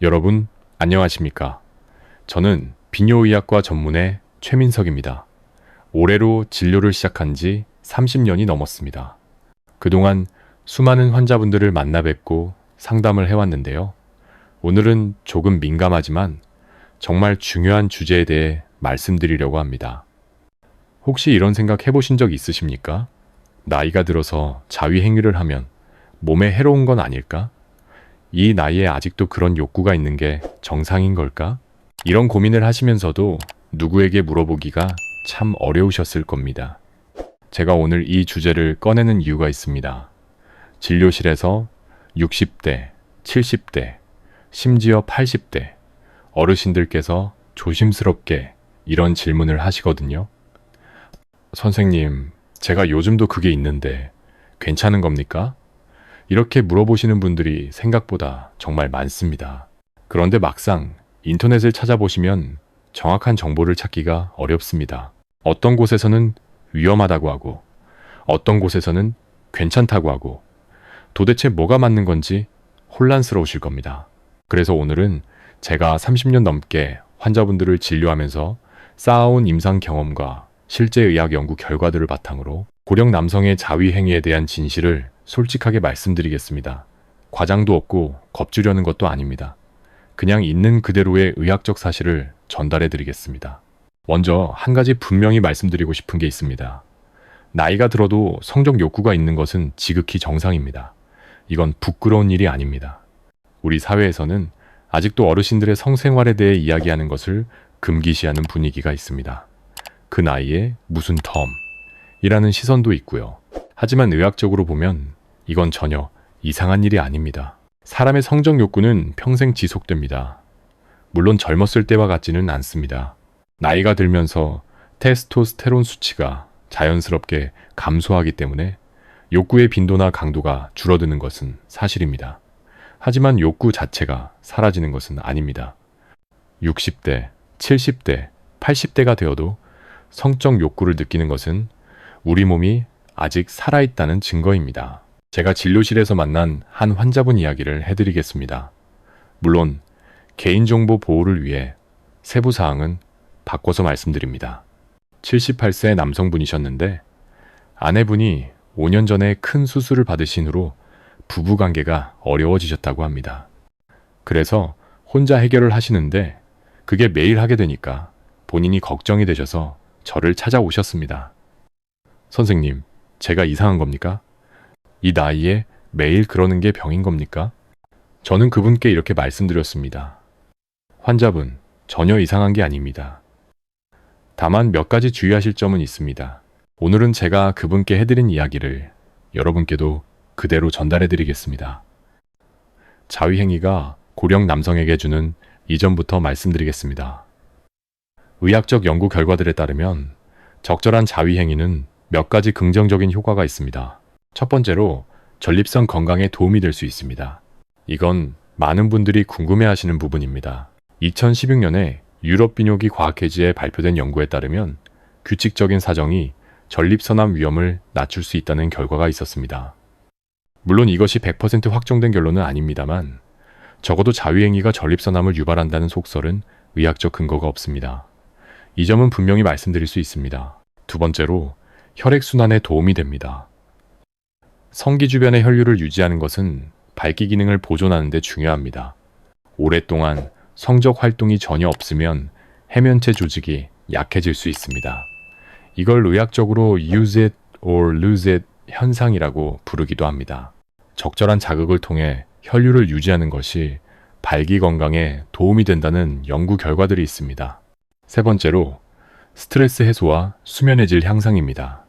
여러분, 안녕하십니까? 저는 비뇨의학과 전문의 최민석입니다. 올해로 진료를 시작한 지 30년이 넘었습니다. 그동안 수많은 환자분들을 만나 뵙고 상담을 해왔는데요. 오늘은 조금 민감하지만 정말 중요한 주제에 대해 말씀드리려고 합니다. 혹시 이런 생각 해보신 적 있으십니까? 나이가 들어서 자위행위를 하면 몸에 해로운 건 아닐까? 이 나이에 아직도 그런 욕구가 있는 게 정상인 걸까? 이런 고민을 하시면서도 누구에게 물어보기가 참 어려우셨을 겁니다. 제가 오늘 이 주제를 꺼내는 이유가 있습니다. 진료실에서 60대, 70대, 심지어 80대 어르신들께서 조심스럽게 이런 질문을 하시거든요. 선생님, 제가 요즘도 그게 있는데 괜찮은 겁니까? 이렇게 물어보시는 분들이 생각보다 정말 많습니다. 그런데 막상 인터넷을 찾아보시면 정확한 정보를 찾기가 어렵습니다. 어떤 곳에서는 위험하다고 하고, 어떤 곳에서는 괜찮다고 하고, 도대체 뭐가 맞는 건지 혼란스러우실 겁니다. 그래서 오늘은 제가 30년 넘게 환자분들을 진료하면서 쌓아온 임상 경험과 실제 의학 연구 결과들을 바탕으로 고령 남성의 자위 행위에 대한 진실을 솔직하게 말씀드리겠습니다. 과장도 없고 겁주려는 것도 아닙니다. 그냥 있는 그대로의 의학적 사실을 전달해 드리겠습니다. 먼저 한 가지 분명히 말씀드리고 싶은 게 있습니다. 나이가 들어도 성적 욕구가 있는 것은 지극히 정상입니다. 이건 부끄러운 일이 아닙니다. 우리 사회에서는 아직도 어르신들의 성생활에 대해 이야기하는 것을 금기시하는 분위기가 있습니다. 그 나이에 무슨 텀이라는 시선도 있고요. 하지만 의학적으로 보면 이건 전혀 이상한 일이 아닙니다. 사람의 성적 욕구는 평생 지속됩니다. 물론 젊었을 때와 같지는 않습니다. 나이가 들면서 테스토스테론 수치가 자연스럽게 감소하기 때문에 욕구의 빈도나 강도가 줄어드는 것은 사실입니다. 하지만 욕구 자체가 사라지는 것은 아닙니다. 60대, 70대, 80대가 되어도 성적 욕구를 느끼는 것은 우리 몸이 아직 살아있다는 증거입니다. 제가 진료실에서 만난 한 환자분 이야기를 해드리겠습니다. 물론 개인정보 보호를 위해 세부 사항은 바꿔서 말씀드립니다. 78세 남성분이셨는데 아내분이 5년 전에 큰 수술을 받으신 후로 부부 관계가 어려워지셨다고 합니다. 그래서 혼자 해결을 하시는데 그게 매일 하게 되니까 본인이 걱정이 되셔서 저를 찾아오셨습니다. 선생님, 제가 이상한 겁니까? 이 나이에 매일 그러는 게 병인 겁니까? 저는 그분께 이렇게 말씀드렸습니다. 환자분, 전혀 이상한 게 아닙니다. 다만 몇 가지 주의하실 점은 있습니다. 오늘은 제가 그분께 해드린 이야기를 여러분께도 그대로 전달해 드리겠습니다. 자위행위가 고령 남성에게 주는 이전부터 말씀드리겠습니다. 의학적 연구 결과들에 따르면 적절한 자위행위는 몇 가지 긍정적인 효과가 있습니다. 첫 번째로 전립선 건강에 도움이 될 수 있습니다. 이건 많은 분들이 궁금해 하시는 부분입니다. 2016년에 유럽 비뇨기 과학회지에 발표된 연구에 따르면 규칙적인 사정이 전립선암 위험을 낮출 수 있다는 결과가 있었습니다. 물론 이것이 100% 확정된 결론은 아닙니다만 적어도 자위행위가 전립선암을 유발한다는 속설은 의학적 근거가 없습니다. 이 점은 분명히 말씀드릴 수 있습니다. 두 번째로 혈액순환에 도움이 됩니다. 성기 주변의 혈류를 유지하는 것은 발기 기능을 보존하는 데 중요합니다. 오랫동안 성적 활동이 전혀 없으면 해면체 조직이 약해질 수 있습니다. 이걸 의학적으로 use it or lose it 현상이라고 부르기도 합니다. 적절한 자극을 통해 혈류를 유지하는 것이 발기 건강에 도움이 된다는 연구 결과들이 있습니다. 세 번째로 스트레스 해소와 수면의 질 향상입니다.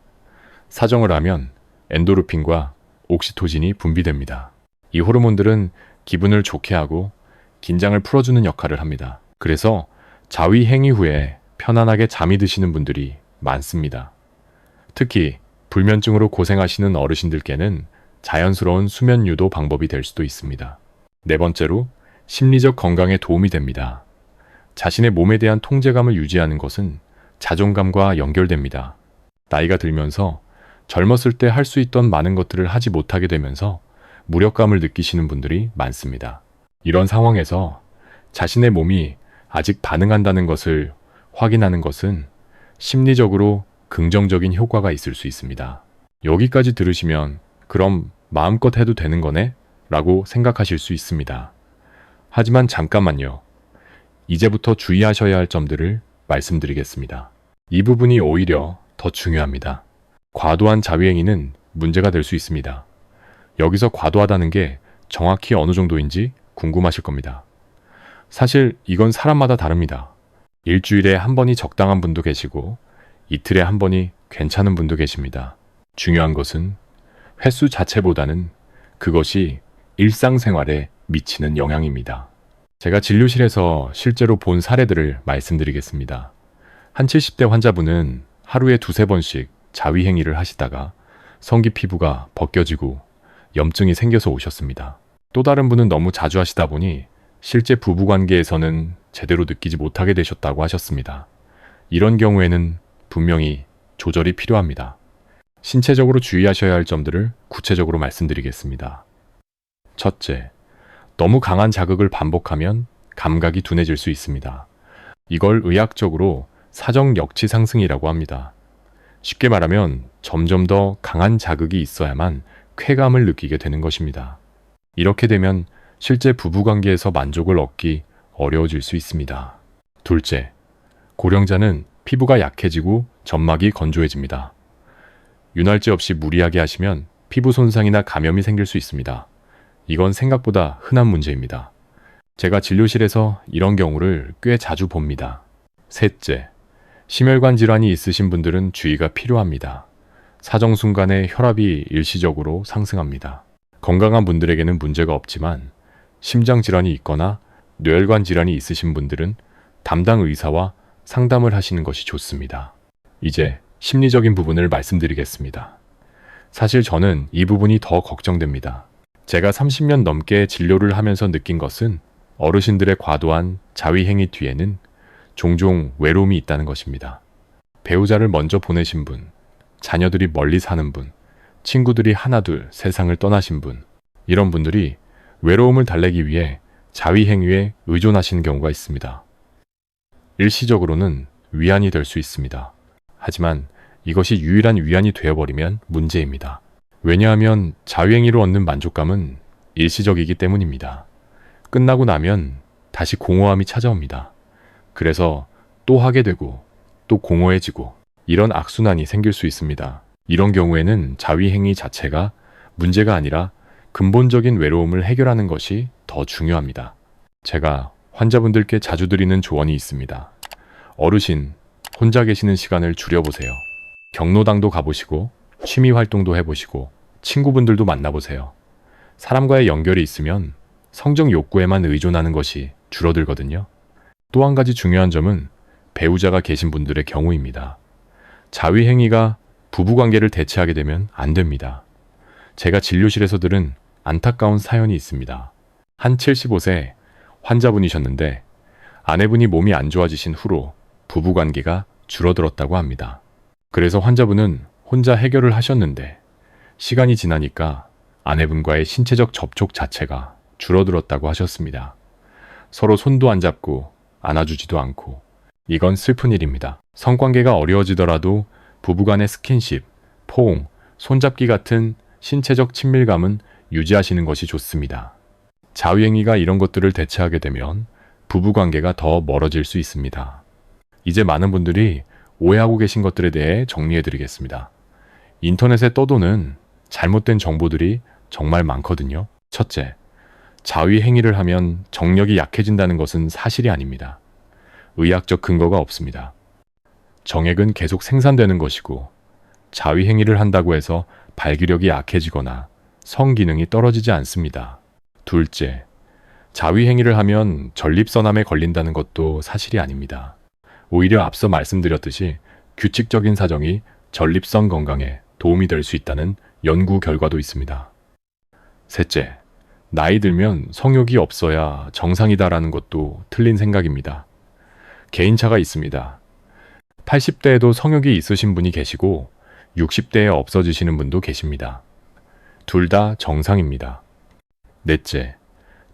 사정을 하면 엔도르핀과 옥시토진이 분비됩니다. 이 호르몬들은 기분을 좋게 하고 긴장을 풀어주는 역할을 합니다. 그래서 자위 행위 후에 편안하게 잠이 드시는 분들이 많습니다. 특히 불면증으로 고생하시는 어르신들께는 자연스러운 수면 유도 방법이 될 수도 있습니다. 네 번째로 심리적 건강에 도움이 됩니다. 자신의 몸에 대한 통제감을 유지하는 것은 자존감과 연결됩니다. 나이가 들면서 젊었을 때 할 수 있던 많은 것들을 하지 못하게 되면서 무력감을 느끼시는 분들이 많습니다. 이런 상황에서 자신의 몸이 아직 반응한다는 것을 확인하는 것은 심리적으로 긍정적인 효과가 있을 수 있습니다. 여기까지 들으시면 그럼 마음껏 해도 되는 거네? 라고 생각하실 수 있습니다. 하지만 잠깐만요. 이제부터 주의하셔야 할 점들을 말씀드리겠습니다. 이 부분이 오히려 더 중요합니다. 과도한 자위행위는 문제가 될 수 있습니다. 여기서 과도하다는 게 정확히 어느 정도인지 궁금하실 겁니다. 사실 이건 사람마다 다릅니다. 일주일에 한 번이 적당한 분도 계시고 이틀에 한 번이 괜찮은 분도 계십니다. 중요한 것은 횟수 자체보다는 그것이 일상생활에 미치는 영향입니다. 제가 진료실에서 실제로 본 사례들을 말씀드리겠습니다. 한 70대 환자분은 하루에 두세 번씩 자위행위를 하시다가 성기 피부가 벗겨지고 염증이 생겨서 오셨습니다. 또 다른 분은 너무 자주 하시다 보니 실제 부부 관계에서는 제대로 느끼지 못하게 되셨다고 하셨습니다. 이런 경우에는 분명히 조절이 필요합니다. 신체적으로 주의하셔야 할 점들을 구체적으로 말씀드리겠습니다. 첫째, 너무 강한 자극을 반복하면 감각이 둔해질 수 있습니다. 이걸 의학적으로 사정 역치 상승이라고 합니다. 쉽게 말하면 점점 더 강한 자극이 있어야만 쾌감을 느끼게 되는 것입니다. 이렇게 되면 실제 부부관계에서 만족을 얻기 어려워질 수 있습니다. 둘째, 고령자는 피부가 약해지고 점막이 건조해집니다. 윤활제 없이 무리하게 하시면 피부 손상이나 감염이 생길 수 있습니다. 이건 생각보다 흔한 문제입니다. 제가 진료실에서 이런 경우를 꽤 자주 봅니다. 셋째, 심혈관 질환이 있으신 분들은 주의가 필요합니다. 사정 순간에 혈압이 일시적으로 상승합니다. 건강한 분들에게는 문제가 없지만 심장 질환이 있거나 뇌혈관 질환이 있으신 분들은 담당 의사와 상담을 하시는 것이 좋습니다. 이제 심리적인 부분을 말씀드리겠습니다. 사실 저는 이 부분이 더 걱정됩니다. 제가 30년 넘게 진료를 하면서 느낀 것은 어르신들의 과도한 자위행위 뒤에는 종종 외로움이 있다는 것입니다. 배우자를 먼저 보내신 분, 자녀들이 멀리 사는 분, 친구들이 하나둘 세상을 떠나신 분, 이런 분들이 외로움을 달래기 위해 자위행위에 의존하시는 경우가 있습니다. 일시적으로는 위안이 될 수 있습니다. 하지만 이것이 유일한 위안이 되어버리면 문제입니다. 왜냐하면 자위행위로 얻는 만족감은 일시적이기 때문입니다. 끝나고 나면 다시 공허함이 찾아옵니다. 그래서 또 하게 되고 또 공허해지고 이런 악순환이 생길 수 있습니다. 이런 경우에는 자위행위 자체가 문제가 아니라 근본적인 외로움을 해결하는 것이 더 중요합니다. 제가 환자분들께 자주 드리는 조언이 있습니다. 어르신, 혼자 계시는 시간을 줄여보세요. 경로당도 가보시고, 취미 활동도 해보시고, 친구분들도 만나보세요. 사람과의 연결이 있으면 성적 욕구에만 의존하는 것이 줄어들거든요. 또 한 가지 중요한 점은 배우자가 계신 분들의 경우입니다. 자위 행위가 부부 관계를 대체하게 되면 안 됩니다. 제가 진료실에서 들은 안타까운 사연이 있습니다. 한 75세 환자분이셨는데 아내분이 몸이 안 좋아지신 후로 부부 관계가 줄어들었다고 합니다. 그래서 환자분은 혼자 해결을 하셨는데 시간이 지나니까 아내분과의 신체적 접촉 자체가 줄어들었다고 하셨습니다. 서로 손도 안 잡고 안아주지도 않고 이건 슬픈 일입니다. 성관계가 어려워지더라도 부부간의 스킨십, 포옹, 손잡기 같은 신체적 친밀감은 유지하시는 것이 좋습니다. 자위행위가 이런 것들을 대체하게 되면 부부관계가 더 멀어질 수 있습니다. 이제 많은 분들이 오해하고 계신 것들에 대해 정리해 드리겠습니다. 인터넷에 떠도는 잘못된 정보들이 정말 많거든요. 첫째, 자위 행위를 하면 정력이 약해진다는 것은 사실이 아닙니다. 의학적 근거가 없습니다. 정액은 계속 생산되는 것이고 자위 행위를 한다고 해서 발기력이 약해지거나 성 기능이 떨어지지 않습니다. 둘째, 자위 행위를 하면 전립선암에 걸린다는 것도 사실이 아닙니다. 오히려 앞서 말씀드렸듯이 규칙적인 사정이 전립선 건강에 도움이 될 수 있다는 연구 결과도 있습니다. 셋째, 나이 들면 성욕이 없어야 정상이다라는 것도 틀린 생각입니다. 개인차가 있습니다. 80대에도 성욕이 있으신 분이 계시고 60대에 없어지시는 분도 계십니다. 둘 다 정상입니다. 넷째,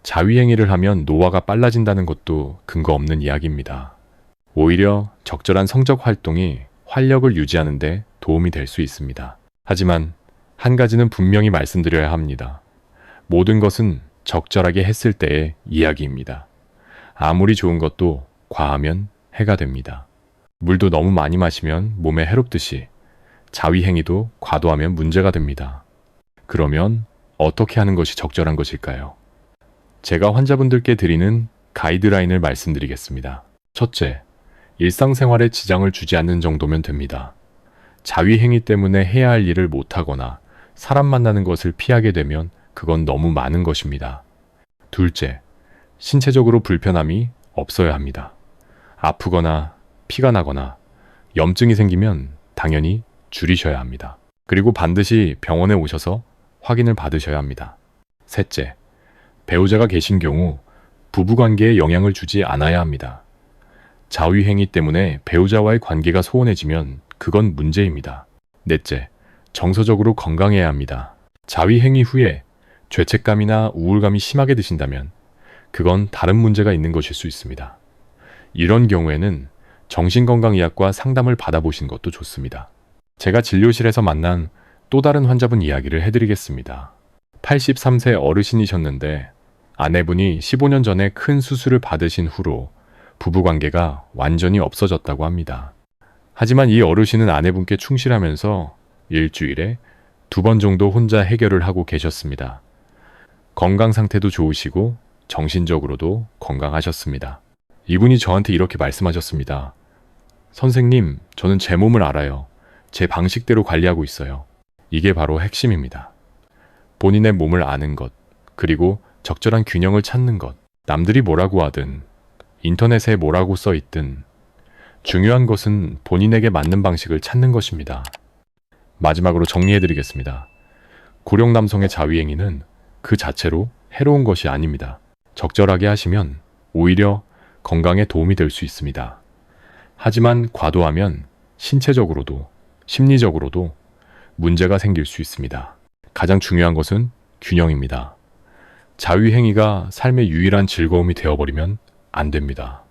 자위행위를 하면 노화가 빨라진다는 것도 근거 없는 이야기입니다. 오히려 적절한 성적 활동이 활력을 유지하는데 도움이 될 수 있습니다. 하지만 한 가지는 분명히 말씀드려야 합니다. 모든 것은 적절하게 했을 때의 이야기입니다. 아무리 좋은 것도 과하면 해가 됩니다. 물도 너무 많이 마시면 몸에 해롭듯이 자위행위도 과도하면 문제가 됩니다. 그러면 어떻게 하는 것이 적절한 것일까요? 제가 환자분들께 드리는 가이드라인을 말씀드리겠습니다. 첫째, 일상생활에 지장을 주지 않는 정도면 됩니다. 자위행위 때문에 해야 할 일을 못하거나 사람 만나는 것을 피하게 되면 그건 너무 많은 것입니다. 둘째, 신체적으로 불편함이 없어야 합니다. 아프거나 피가 나거나 염증이 생기면 당연히 줄이셔야 합니다. 그리고 반드시 병원에 오셔서 확인을 받으셔야 합니다. 셋째, 배우자가 계신 경우 부부관계에 영향을 주지 않아야 합니다. 자위행위 때문에 배우자와의 관계가 소원해지면 그건 문제입니다. 넷째, 정서적으로 건강해야 합니다. 자위행위 후에 죄책감이나 우울감이 심하게 드신다면 그건 다른 문제가 있는 것일 수 있습니다. 이런 경우에는 정신건강의학과 상담을 받아보신 것도 좋습니다. 제가 진료실에서 만난 또 다른 환자분 이야기를 해드리겠습니다. 83세 어르신이셨는데 아내분이 15년 전에 큰 수술을 받으신 후로 부부관계가 완전히 없어졌다고 합니다. 하지만 이 어르신은 아내분께 충실하면서 일주일에 두 번 정도 혼자 해결을 하고 계셨습니다. 건강 상태도 좋으시고 정신적으로도 건강하셨습니다. 이분이 저한테 이렇게 말씀하셨습니다. 선생님, 저는 제 몸을 알아요. 제 방식대로 관리하고 있어요. 이게 바로 핵심입니다. 본인의 몸을 아는 것, 그리고 적절한 균형을 찾는 것. 남들이 뭐라고 하든, 인터넷에 뭐라고 써 있든, 중요한 것은 본인에게 맞는 방식을 찾는 것입니다. 마지막으로 정리해드리겠습니다. 고령 남성의 자위행위는 그 자체로 해로운 것이 아닙니다. 적절하게 하시면 오히려 건강에 도움이 될 수 있습니다. 하지만 과도하면 신체적으로도 심리적으로도 문제가 생길 수 있습니다. 가장 중요한 것은 균형입니다. 자위행위가 삶의 유일한 즐거움이 되어버리면 안 됩니다.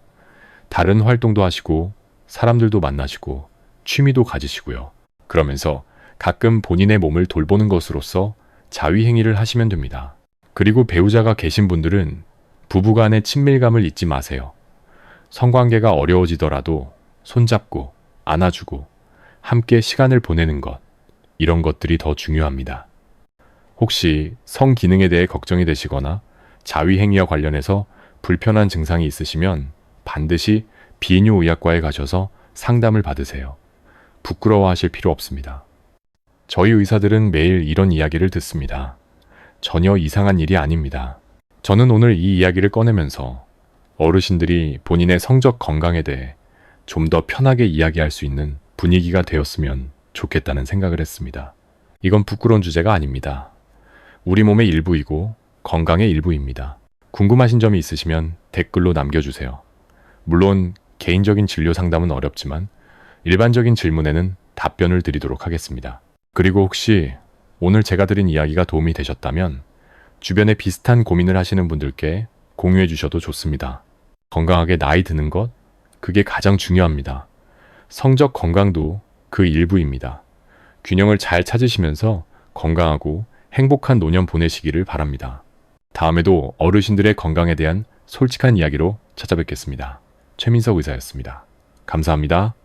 다른 활동도 하시고 사람들도 만나시고 취미도 가지시고요. 그러면서 가끔 본인의 몸을 돌보는 것으로서 자위행위를 하시면 됩니다. 그리고 배우자가 계신 분들은 부부간의 친밀감을 잊지 마세요. 성관계가 어려워지더라도 손잡고 안아주고 함께 시간을 보내는 것, 이런 것들이 더 중요합니다. 혹시 성 기능에 대해 걱정이 되시거나 자위행위와 관련해서 불편한 증상이 있으시면 반드시 비뇨의학과에 가셔서 상담을 받으세요. 부끄러워하실 필요 없습니다. 저희 의사들은 매일 이런 이야기를 듣습니다. 전혀 이상한 일이 아닙니다. 저는 오늘 이 이야기를 꺼내면서 어르신들이 본인의 성적 건강에 대해 좀 더 편하게 이야기할 수 있는 분위기가 되었으면 좋겠다는 생각을 했습니다. 이건 부끄러운 주제가 아닙니다. 우리 몸의 일부이고 건강의 일부입니다. 궁금하신 점이 있으시면 댓글로 남겨주세요. 물론 개인적인 진료 상담은 어렵지만 일반적인 질문에는 답변을 드리도록 하겠습니다. 그리고 혹시 오늘 제가 드린 이야기가 도움이 되셨다면 주변에 비슷한 고민을 하시는 분들께 공유해 주셔도 좋습니다. 건강하게 나이 드는 것, 그게 가장 중요합니다. 성적 건강도 그 일부입니다. 균형을 잘 찾으시면서 건강하고 행복한 노년 보내시기를 바랍니다. 다음에도 어르신들의 건강에 대한 솔직한 이야기로 찾아뵙겠습니다. 최민석 의사였습니다. 감사합니다.